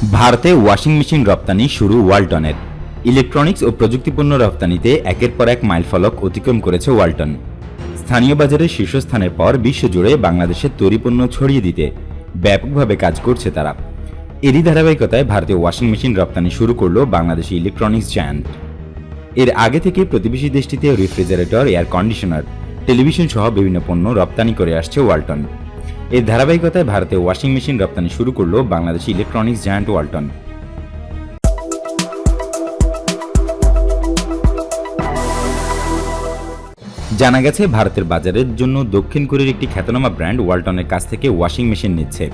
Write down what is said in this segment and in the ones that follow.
ভারতে washing machine রপ্তানি শুরু ওয়ালটনের। ইলেকট্রনিক্স ও প্রযুক্তিপণ্য রপ্তানিতে একের পর এক মাইলফলক অতিক্রম করেছে ওয়ালটন। স্থানীয় বাজারে শীর্ষস্থানের পর বিশ্বজুড়ে বাংলাদেশের তৈরি পণ্য ছড়িয়ে দিতে ব্যাপকভাবে কাজ করছে তারা। এরই ধারাবাহিকতায় ভারতীয় ওয়াশিং মেশিন রপ্তানি শুরু করল বাংলাদেশি ইলেকট্রনিক্স জায়ান্ট। এর আগে থেকে প্রতিবেশী দেশটিতে রেফ্রিজারেটর, এয়ার কন্ডিশনার, টেলিভিশন সহ বিভিন্ন পণ্য রপ্তানি করে আসছে ওয়ালটন। এর ধারাবাহিকতায় ভারতে ওয়াশিং মেশিন রপ্তানি শুরু করল বাংলাদেশি ইলেকট্রনিক্স জায়ান্ট ওয়ালটন। জানা গেছে, ভারতের বাজারের জন্য দক্ষিণ কোরিয়ার একটি খ্যাতনামা ব্র্যান্ড ওয়ালটনের কাছ থেকে ওয়াশিং মেশিন নিচ্ছে।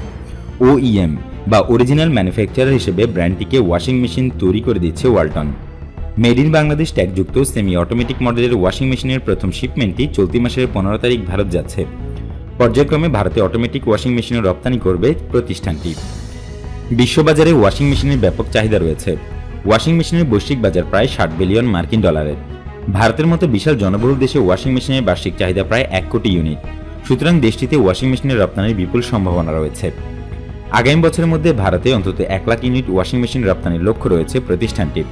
ওইএম, বা অরিজিনাল ম্যানুফ্যাকচারার হিসেবে ব্র্যান্ডটিকে ওয়াশিং মেশিন তৈরি করে দিচ্ছে ওয়ালটন। মেড ইন বাংলাদেশ ট্যাগযুক্ত সেমি অটোমেটিক মডেলের ওয়াশিং মেশিনের প্রথম শিপমেন্টটি চলতি মাসের পনেরো তারিখ ভারত যাচ্ছে। পর্যায়ক্রমে ভারতে অটোমেটিক ওয়াশিং মেশিনের রপ্তানি করবে প্রতিষ্ঠানটি। বিশ্ববাজারে ওয়াশিং মেশিনের ব্যাপক চাহিদা রয়েছে। ওয়াশিং মেশিনের বৈশ্বিক বাজার প্রায় ষাট বিলিয়ন মার্কিন ডলারের। ভারতের মতো বিশাল জনবহুল দেশে ওয়াশিং মেশিনের বার্ষিক চাহিদা প্রায় এক কোটি ইউনিট সুতরাং দেশটিতে ওয়াশিং মেশিনের রপ্তানির বিপুল সম্ভাবনা রয়েছে। আগামী বছরের মধ্যে ভারতে অন্তত এক লাখ ইউনিট ওয়াশিং মেশিন রপ্তানির লক্ষ্য রয়েছে প্রতিষ্ঠানটির।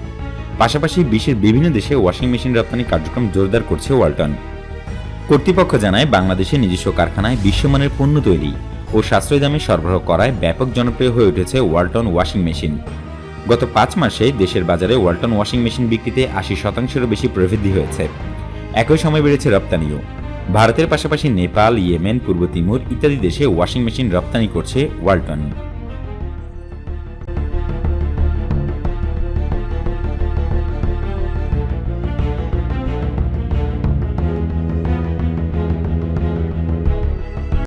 পাশাপাশি বিশ্বের বিভিন্ন দেশে ওয়াশিং মেশিন রপ্তানি কার্যক্রম জোরদার করছে ওয়ালটন। কর্তৃপক্ষ জানায়, বাংলাদেশের নিজস্ব কারখানায় বিশ্বমানের পণ্য তৈরি ও সাশ্রয়ী দামে সরবরাহ করায় ব্যাপক জনপ্রিয় হয়ে উঠেছে ওয়ালটন ওয়াশিং মেশিন। গত পাঁচ মাসে দেশের বাজারে ওয়ালটন ওয়াশিং মেশিন বিক্রিতে আশি শতাংশেরও বেশি প্রবৃদ্ধি হয়েছে। একই সময় বেড়েছে রপ্তানিও। ভারতের পাশাপাশি নেপাল, ইয়েমেন, পূর্ব তিমুর ইত্যাদি দেশে ওয়াশিং মেশিন রপ্তানি করছে ওয়ালটন।